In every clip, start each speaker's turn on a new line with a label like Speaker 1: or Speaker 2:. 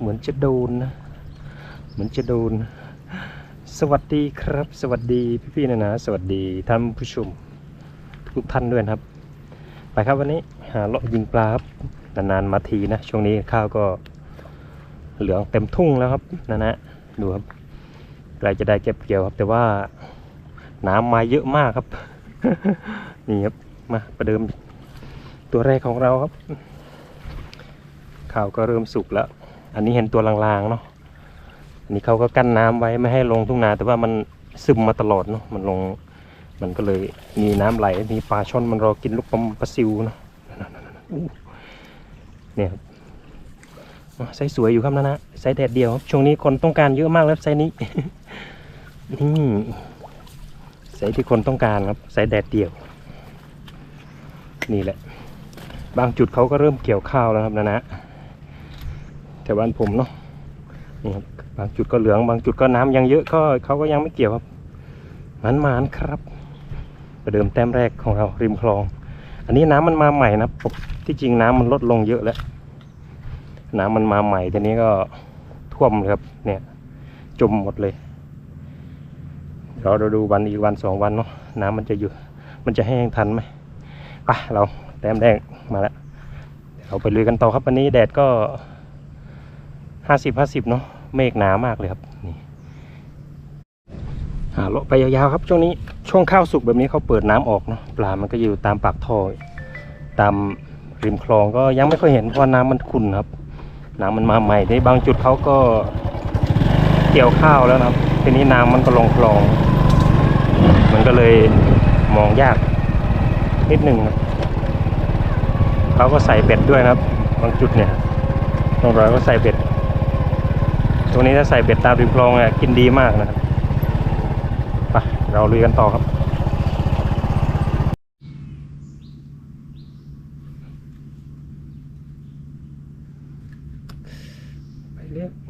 Speaker 1: เหมือนจะโดนนะเหมือนจะโดน สวัสดีครับ สวัสดีพี่ๆนะนะสวัสดีท่านผู้ชมทุกท่านด้วยครับ ไปครับวันนี้หาเลาะยิงปลาครับนานๆมาทีนะช่วงนี้ข้าวก็เหลืองเต็มทุ่งแล้วครับนะนะดูครับใกล้จะได้เก็บเกี่ยวครับ แต่ว่าน้ำมาเยอะมากครับ นี่ครับมาประเดิมตัวแรกของเราครับ ข้าวก็เริ่มสุกแล้ว อันนี้เห็นตัวลางๆเนาะอันนี้เขาก็กั้นน้ำไว้ไม่ให้ลงทุ่งนา แต่ว่ามันซึมมาตลอดเนาะมันลงมันก็เลยมีน้ำไหลมีปลาช่อนมันรอกินลูกปลาปลาซิวเนาะเนี่ยครับอ๋อไซส์สวยอยู่ครับนะนะไซส์แดดเดียวครับช่วงนี้คนต้องการเยอะมากแล้วไซส์นี้นี่ไซส์ที่คนต้องการครับไซส์แดดเดียว นี่แหละ บางจุดเขาก็เริ่มเกี่ยวข้าวแล้วครับนะนะ แถวบ้านผมเนาะนี่ครับบางจุดก็เหลืองบางจุดก็น้ำยังเยอะก็เขาก็ยังไม่เกี่ยวครับมันมานครับประเดิมแต้มแรกของเราริมคลอง อันนี้น้ำมันมาใหม่นะปกที่จริงน้ำมันลดลงเยอะแล้ว น้ำมันมาใหม่ทีนี้ก็ท่วมเลยครับ เนี่ย จมหมดเลยเราเราดูวันอีกวันสองวันเนาะน้ำมันจะอยู่มันจะแห้งทันไหมไปเราแต้มแรกมาแล้วเราไปลุยกันต่อครับวันนี้แดดก็ ห้าสิบห้าสิบเนาะเมฆหนามากเลยครับนี่หาเลาะไปยาวๆครับ ช่วงนี้ช่วงข้าวสุกแบบนี้เขาเปิดน้ำออกเนาะปลามันก็อยู่ตามปากท่อตามริมคลองก็ยังไม่ค่อยเห็นเพราะน้ำมันขุ่นครับ น้ำมันมาใหม่ในบางจุดเขาก็เกี่ยวข้าวแล้วนะครับทีนี้น้ำมันก็ลงคลอง มันก็เลยมองยากนิดหนึ่งครับเขาก็ใส่เบ็ดด้วยนะครับ บางจุดเนี่ยตรงรอยก็ใส่เบ็ด ตรงนี้ถ้าใส่เบ็ดตามริมคลองอะกินดีมากนะครับไปเราลุยกันต่อครับ ไปเรียกตุก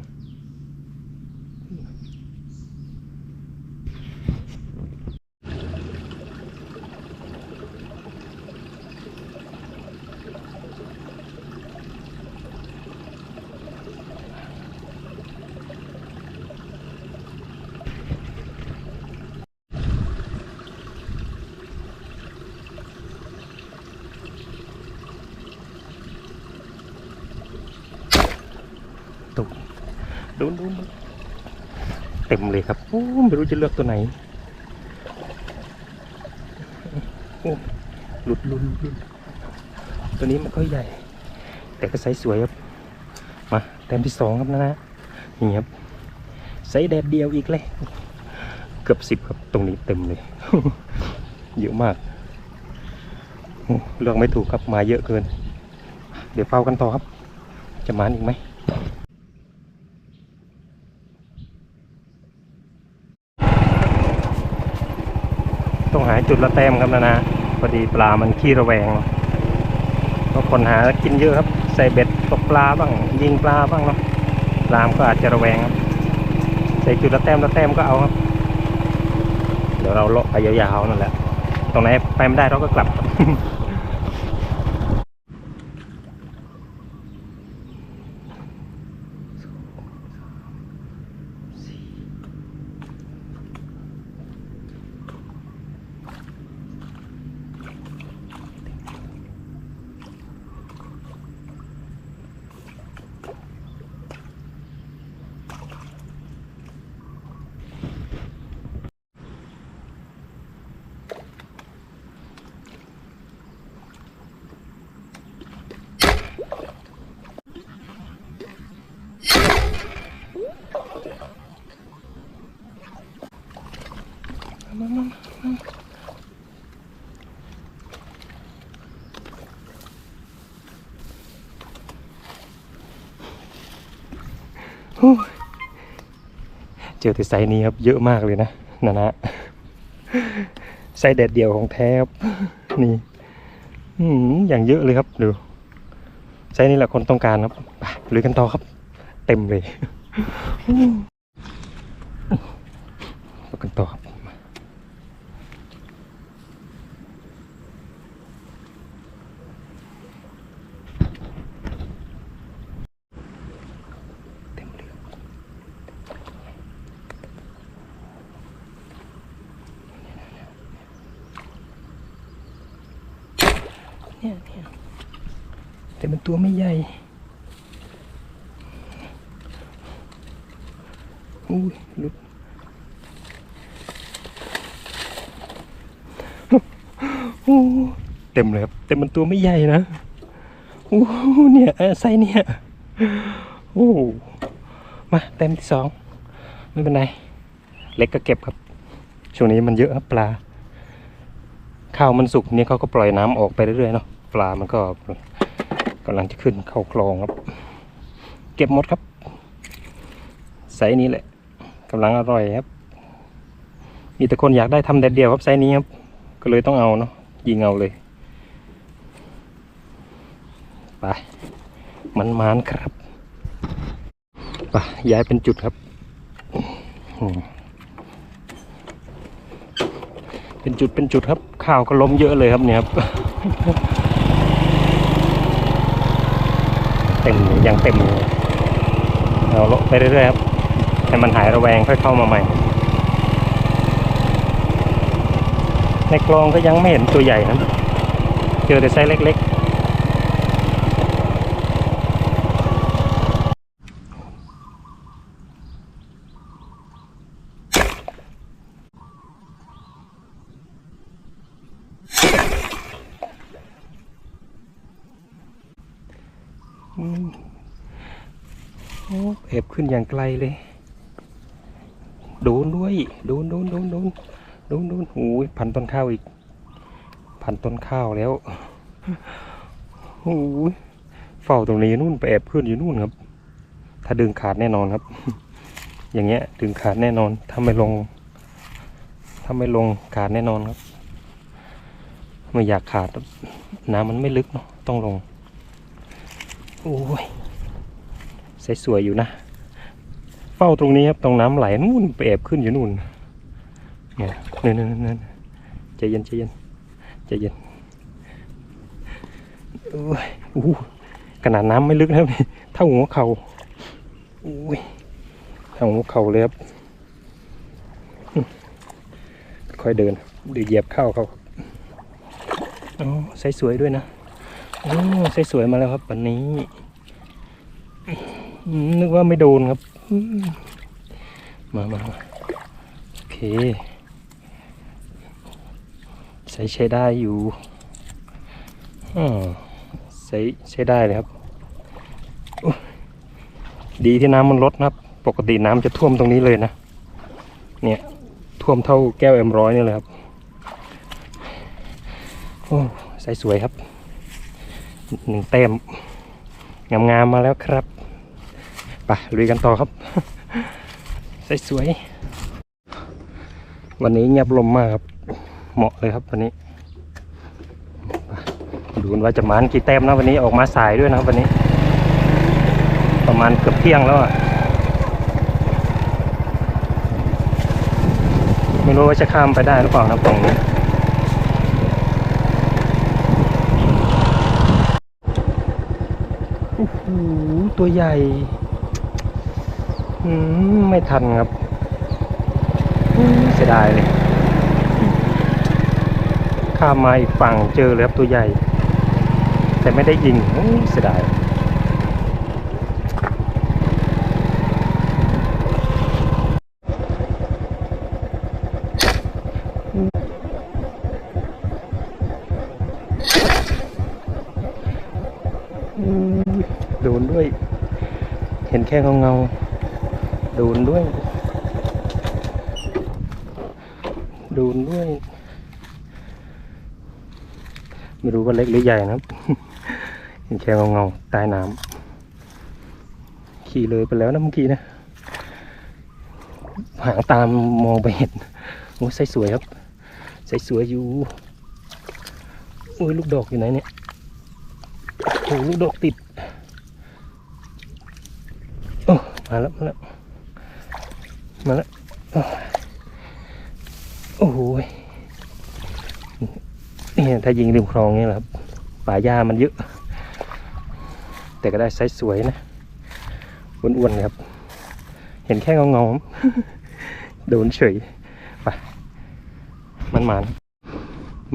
Speaker 1: ดูดูเต็มเลยครับโอ้ไม่รู้จะเลือกตัวไหนโอ้หลุดหลุดหลุดตัวนี้มันก็ใหญ่ แต่ก็ไซส์สวยครับมาแต้มที่สองครับนะนะนี่ครับไซส์แดดเดียวอีกเลยเกือบสิบครับตรงนี้เต็มเลย เยอะมากเลือกไม่ถูกครับมาเยอะเกิน เดี๋ยวเฝ้ากันต่อครับ จะมาอีกไหม ต้องหาจุดละแต้มครับนะนะพอดีปลามันขี้ระแวงเนาะก็คนหากินเยอะครับ ใส่เบ็ดตกปลาบ้าง ยิงปลาบ้างเนาะปลามก็อาจจะระแวงครับใส่จุดละแต้มละแต้มก็เอาครับเดี๋ยวเราเลาะไปยาวๆนั่นแหละตรงไหนไปไม่ได้เราก็กลับ เจอแต่ไซนี้ครับ เยอะมากเลยนะนะนะไซแดดเดียวของแท้ครับนี่อย่างเยอะเลยครับดูไซนี้แหละคนต้องการครับลุยกันต่อครับ เต็มเลยลุยกันต่อครับ เนี่ยเนี่ยแตัวไม่ใหญ่อุ้ยหลุดโอ้เต็มเลยครับแต่มันตัวไม่ใหญ่นะโอ้เนี่ยเออไซส์เนี่ยโอ้มาเต็มที่สองไม่เป็นไรเล็กก็เก็บครับ ช่วงนี้มันเยอะครับปลาข้าวมันสุกเนี่ยเขาก็ปล่อยน้ำออกไปเรื่อยๆเนาะปลามันก็ กำลังจะขึ้นเข้าคลองครับ เก็บหมดครับไซนี้แหละกำลังอร่อยครับ มีแต่คนอยากได้ทำแดดเดียวครับไซนี้ครับ ก็เลยต้องเอาเนาะยิงเอาเลยไปมันมานครับไปย้ายเป็นจุดครับ เป็นจุดเป็นจุดครับ ข้าวก็ล้มเยอะเลยครับเนี่ยครับ เต็มยังเต็มเราเลาะไปเรื่อยๆครับให้มันหายระแวงค่อยเข้ามาใหม่ ในคลองก็ยังไม่เห็นตัวใหญ่นะเจอแต่ไซส์เล็ก ๆ โอ้เอฟขึ้นอย่างไกลเลย โดนด้วย โดนโดนโดนโดนโดนโดนโอ้ยพันต้นข้าวอีก พันต้นข้าวแล้วโอ้ยเฝ้าตรงนี้นู่นไปแอบเพื่อนอยู่นู่นครับ ถ้าดึงขาดแน่นอนครับ อย่างเงี้ยดึงขาดแน่นอนถ้าไม่ลงถ้าไม่ลงขาดแน่นอนครับ ไม่อยากขาดน้ำมันไม่ลึกเนาะต้องลง โอ้ยสสวยอยู่นะ เฝ้าตรงนี้ครับตรงน้ำไหลนู่นไปแอบขึ้นอยู่นู่นเนี่ยนั่นนั่นนั่นใจเย็นใจเย็นใจเย็นโอ้ยอู้ขนาดน้ำไม่ลึกนะครับเท่าหัวเข่าโอ้ยเท่าหัวเข่าเลยครับค่อยเดินเดี๋ยวเหยียบเข้าเขาอ๋อใส่สวยด้วยนะ โอ้สวยมาแล้วครับวันนี้ นึกว่าไม่โดนครับ มามามาโอเคใช้ใช้ได้อยู่อมใช้ใช้ได้เลยครับ ดีที่น้ำมันลดนะครับ ปกติน้ำจะท่วมตรงนี้เลยนะ เนี่ย ท่วมเท่าแก้วเอ็มร้อยนี่เลยครับ โอ้ใส่สวยครับ หนึ่งเต็มงามๆมาแล้วครับไปลุยกันต่อครับ สวยๆวันนี้เงียบลมมากครับ เหมาะเลยครับวันนี้ดูนว่าจะมานกี่แต้มนะวันนี้ออกมาสายด้วยนะครับวันนี้ ประมาณเกือบเที่ยงแล้วอะไม่รู้ว่าจะข้ามไปได้หรือเปล่านะฝั่งนี้โอ้โห ตัวใหญ่ไม่ทันครับเสียดายเลยข้ามมาอีกฝั่งเจอเลยครับตัวใหญ่ แต่ไม่ได้ยิงเสียดายอืม ดนด้วย เห็นแค่เงาเงาโดนด้วยโดนด้วย ไม่รู้ว่าเล็กหรือใหญ่นะครับ เห็นแค่เงาๆใต้น้ำขี่เลยไปแล้วนะเมื่อกี้นะหางตามมองไปเห็นโอ้ใส่สวยครับ ใส่สวยอยู่โอ้ยลูกดอกอยู่ไหนเนี่ยโอ้ลูกดอกติดโอ้ มาแล้ว มาแล้ว มาแล้ว โอ้โหยนี่ถ้ายิงริมคลองนี่แหละครับ ป่าหญ้ามันเยอะ แต่ก็ได้ไซส์สวยนะ อ้วนๆครับ เห็นแค่เงาๆโดนเฉย ไป มันหมาน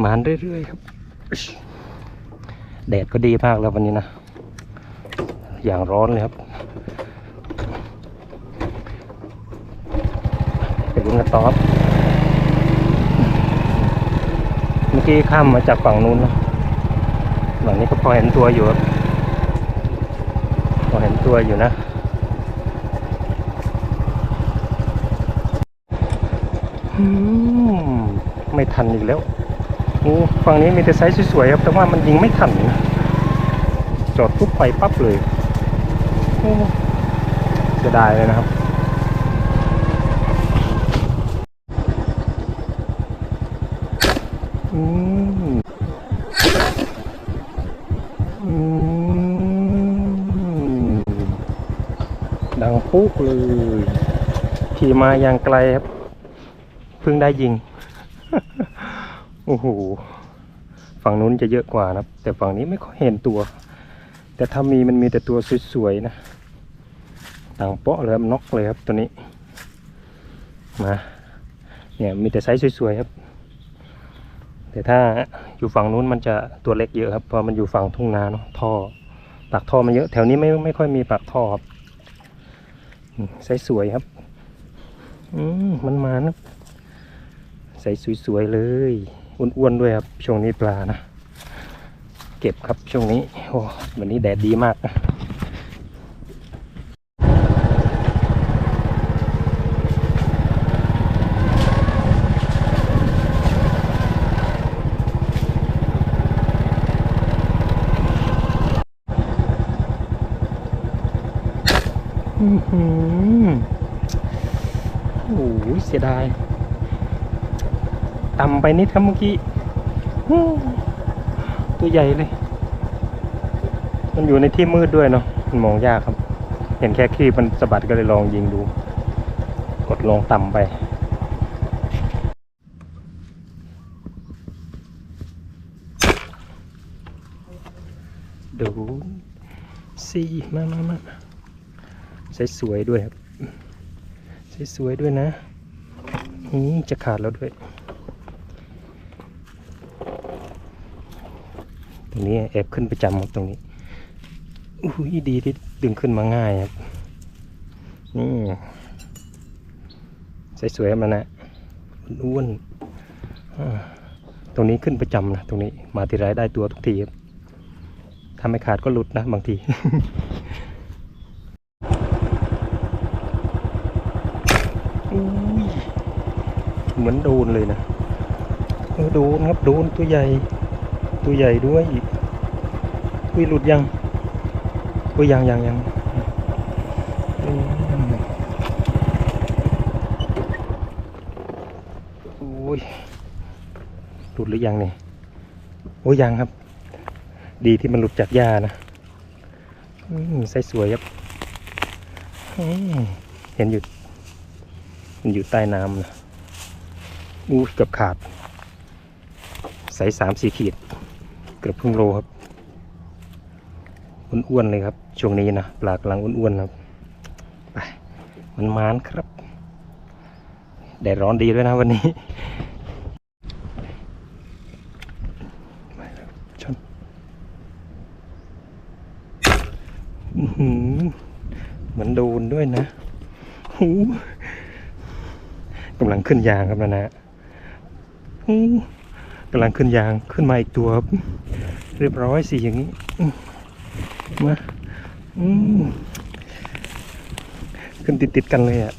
Speaker 1: หมานเรื่อยๆครับ แดดก็ดีมากแล้ววันนี้นะ อย่างร้อนเลยครับ กันต่อบ เมื่อกี้ข้ามมาจากฝั่งนู้นนะฝั่งนี้ก็พอเห็นตัวอยู่ครับพอเห็นตัวอยู่นะอืมไม่ทันอีกแล้วโอ้ฝั่งนี้มีแต่ไซส์สวยๆครับ แต่ว่ามันยิงไม่ทัน จอดปุ๊บไปปั๊บเลยเสียดายเลยนะครับ ปุ๊กเลย ขี่มาอย่างไกลครับ เพิ่งได้ยิง โอ้โห ฝั่งนู้นจะเยอะกว่านะครับแต่ฝั่งนี้ไม่ค่อยเห็นตัว แต่ถ้ามีมันมีแต่ตัวสวยๆนะ ต่างเปาะเลยครับน็อกเลยครับตัวนี้ มา เนี่ยมีแต่ไซส์สวยๆครับ แต่ถ้าอยู่ฝั่งนู้นมันจะตัวเล็กเยอะครับ เพราะมันอยู่ฝั่งทุ่งนาเนาะ ท่อ ปากท่อมันเยอะ แถวนี้ไม่ไม่ค่อยมีปากท่อครับ ใส่สวยครับ อืมมันมานะใส่สวยๆเลยอ้วนๆด้วยครับช่วงนี้ปลานะ เก็บครับช่วงนี้โอ้วันนี้แดดดีมากนะอื้อหือโอ้ยเสียดายต่ำไปนิดครับเมื่อกี้ตัวใหญ่เลย มันอยู่ในที่มืดด้วยเนาะมันมองยากครับ เห็นแค่ครีบมันสะบัดก็เลยลองยิงดู กดลงต่ำไปดูสิมามามาใส่สวยด้วยครับใส่สวยด้วยนะ จะขาดแล้วด้วย ตรงนี้แอบขึ้นไปจำครับตรงนี้อุ้ยดีที่ดึงขึ้นมาง่ายครับ นี่สวยๆมันนะอ้วนๆอ่าตรงนี้ขึ้นประจำนะตรงนี้มาทีไรได้ตัวทุกทีครับถ้าไม่ขาดก็หลุดนะบางทีอุ้ เหมือนโดนเลยนะเออโดนครับโดนตัวใหญ่ ตัวใหญ่ด้วยอุ้ยหลุดยังอุ้ยยังยังยังอืมอุ้ยหลุดหรือยังเนี่ยโอ้ยยังครับ ดีที่มันหลุดจากหญ้านะอืมไส้สวยครับอืมเห็นอยู่ มันอยู่ใต้น้ำนะ อู้เกือบขาด ใส่สามสี่ขีด เกือบครึ่งโลครับอ้วนๆเลยครับ ช่วงนี้นะปลากำลังอ้วนๆครับไปมันมานครับแดดร้อนดีด้วยนะวันนี้ไปแล้วชนอือหือเหมือนโดนด้วยนะหูกำลังขึ้นยางครับนะนะ กำลังขึ้นยางขึ้นมาอีกตัวครับเรียบร้อยสิอย่างนี้มาขึ้นติดติดๆกันเลยอะ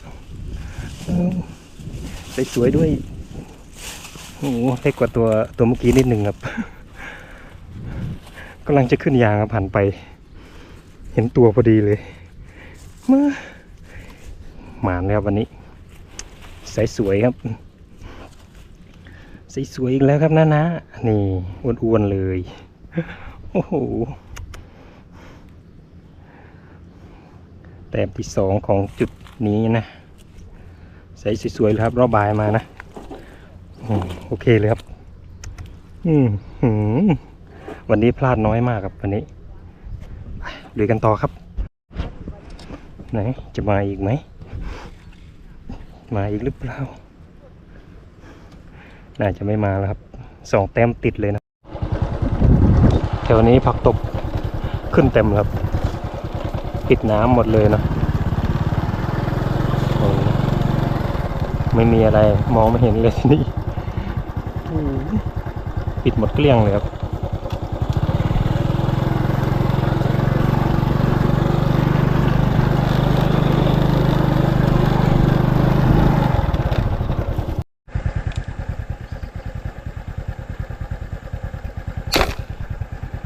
Speaker 1: สวยๆด้วยโอ้โหเล็กกว่าตัวตัวเมื่อกี้นิดหนึ่งครับกำลังจะขึ้นยางครับหันไป เห็นตัวพอดีเลยมาหมานแล้ววันนี้ใสสวยครับ สวยอีกแล้วครับนะนะนี่อ้วนๆเลย โอ้โหแต้มที่สองของจุดนี้นะใสสวยๆเลยครับรอบบายมานะโอเคเลยครับ อืมวันนี้พลาดน้อยมากครับวันนี้ไปลุยกันต่อครับ ไหนจะมาอีกไหม มาอีกหรือเปล่า น่าจะไม่มาแล้วครับสองแต้มติดเลยนะแถวนี้ผักตบขึ้นเต็มครับ ปิดน้ำหมดเลยเนะไม่มีอะไรมองไม่เห็นเลยที่นี่ปิดหมดเกลี้ยงเลยครับ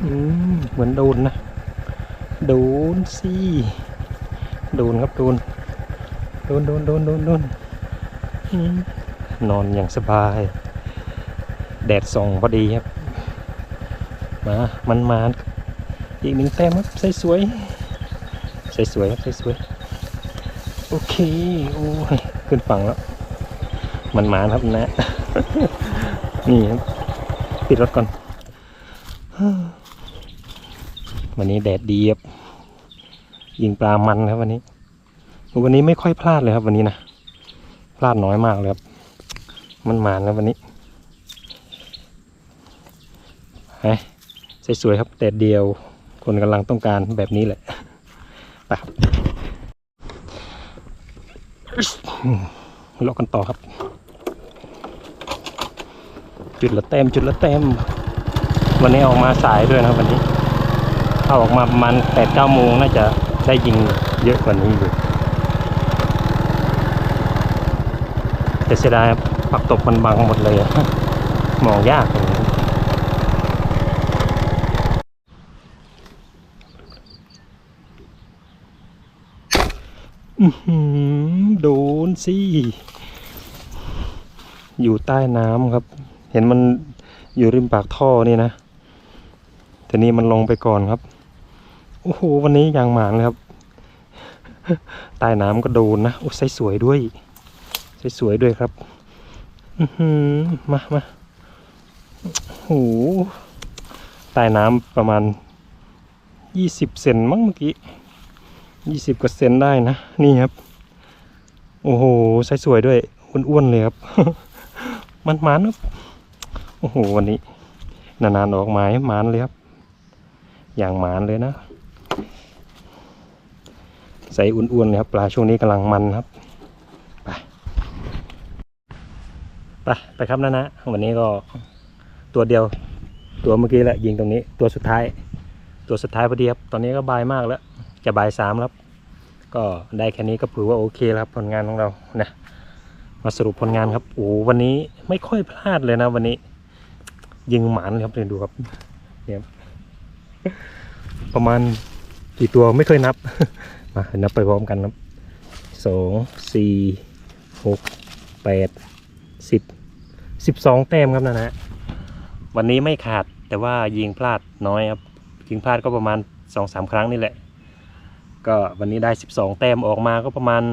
Speaker 1: อืมเหมือนโดนนะโดนสิโดนครับโดนโดนโดนโดนโดนโดนอนอนอย่างสบาย แดดส่องพอดีครับ มามันมาอีกหนึ่งแต้มครับใส่สวยใส่สวยครับใส่สวยโอเคโอ้ยขึ้นฝั่งแล้ว มันมาครับนะ นี่ครับปิดรถก่อน วันนี้แดดดีครับยิงปลามันครับวันนี้ วันนี้ไม่ค่อยพลาดเลยครับ วันนี้นะพลาดน้อยมากเลยครับ มันหมานแล้ววันนี้ไอ้สวยๆครับแดดเดียว คนกำลังต้องการแบบนี้แหละไปครับเลาะกันต่อครับ จุดละแต้มจุดละแต้มวันนี้ออกมาสายด้วยนะครับวันนี้ ถ้าออกมาประมาณแปดเก้าโมงน่าจะได้ยิงเยอะกว่านี้อยู่แต่เสียดายปักตบมันบังหมดเลยมองยากอย่างนี้อื้อหือโดนสิ อยู่ใต้น้ำครับ เห็นมันอยู่ริมปากท่อนี่นะ แต่นี่มันลงไปก่อนครับ โอ้โหวันนี้อย่างหมานเลยครับใต้น้ำก็โดนนะโอ้ใสสวยด้วยใสสวยด้วยครับอืมามาโอ้โหใต้น้ำประมาณยี่สิบเซนมั้งเมื่อกี้ยี่สิบกว่าเซนได้นะ นี่ครับ โอ้โหใสสวยด้วยอ้วนๆเลยครับ มันมันๆครับโอ้โหวันนี้ นานๆออกหมายหมานเลยครับ อย่างมานเลยนะ ใส่อ้วนๆเลยครับ ปลาช่วงนี้กำลังมันครับ ไป ไปไปครับนะนะ วันนี้ก็ตัวเดียว ตัวเมื่อกี้แหละยิงตรงนี้ ตัวสุดท้าย ตัวสุดท้ายพอดีครับ ตอนนี้ก็บายมากแล้ว จะบายสามแล้ว ก็ได้แค่นี้ก็ถือว่าโอเคแล้วครับผลงานของเรา นะ มาสรุปผลงานครับ โอ้วันนี้ไม่ค่อยพลาดเลยนะ วันนี้ ยิงหมานเลยครับเนี่ยวดูครับ เนี่ยประมาณกี่ตัวไม่เคยนับ มานับไปพร้อมกันครับสองสี่หกแปดสิบสิบสองแต้มครับนะนะวันนี้ไม่ขาดแต่ว่ายิงพลาดน้อยครับยิงพลาดก็ประมาณสองสามครั้งนี่แหละ ก็วันนี้ได้สิบสองแต้มออกมาก็ประมาณ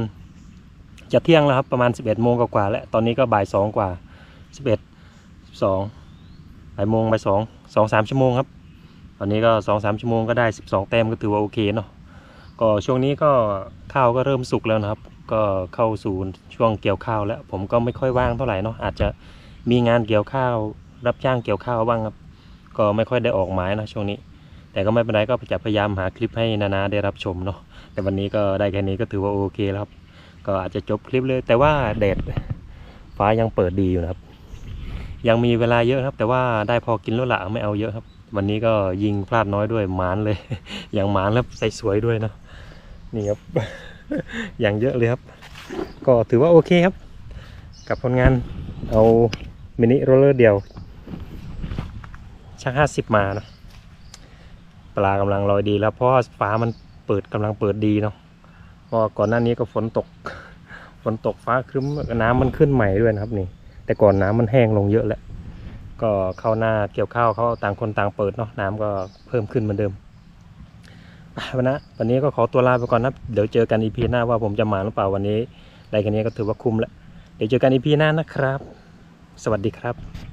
Speaker 1: จะเที่ยงแล้วครับประมาณ11โมงกว่าๆแล้วตอนนี้ก็บ่ายสองกว่า11 12บ่ายโมงบ่ายสองสองสามชั่วโมงครับตอนนี้ก็สองสามชั่วโมงก็ได้12แต้มก็ถือว่าโอเคเนาะ ก็ช่วงนี้ก็ข้าวก็เริ่มสุกแล้วนะครับ ก็เข้าสู่ช่วงเกี่ยวข้าวแล้ว ผมก็ไม่ค่อยว่างเท่าไหร่เนาะอาจจะมีงานเกี่ยวข้าว รับจ้างเกี่ยวข้าวบ้างครับ ก็ไม่ค่อยได้ออกหมายนะช่วงนี้ แต่ก็ไม่เป็นไรก็จะพยายามหาคลิปให้นานาได้รับชมเนาะแต่วันนี้ก็ได้แค่นี้ก็ถือว่าโอเคแล้วครับ ก็อาจจะจบคลิปเลย แต่ว่าแดดฟ้ายังเปิดดีอยู่นะครับ ยังมีเวลาเยอะครับ แต่ว่าได้พอกินแล้วละไม่เอาเยอะครับ วันนี้ก็ยิงพลาดน้อยด้วยหมานเลย อย่างหมานแล้วใส่สวยด้วยเนะ นี่ครับ อย่างเยอะเลยครับ ก็ถือว่าโอเคครับ กับผลงานเอามินิโรลเลอร์เดียวชักห้าสิบมานะปลากำลังลอยดีแล้วเพราะฟ้ามันเปิดกำลังเปิดดีเนาะเพราะก่อนหน้านี้ก็ฝนตก ฝนตกฟ้าครึ้มน้ำมันขึ้นใหม่ด้วยนะครับนี่ แต่ก่อนน้ำมันแห้งลงเยอะแล้วก็เข้าหน้าเกี่ยวข้าวเขาต่างคนต่างเปิดเนาะน้ำก็เพิ่มขึ้นเหมือนเดิม วันนะวันนี้ก็ขอตัวลาไปก่อนนะเดี๋ยวเจอกันอีพีหน้าว่าผมจะมาหรือเปล่าวันนี้ได้แค่นี้ก็ถือว่าคุ้มแล้วเดี๋ยวเจอกันอีพีหน้านะครับ สวัสดีครับ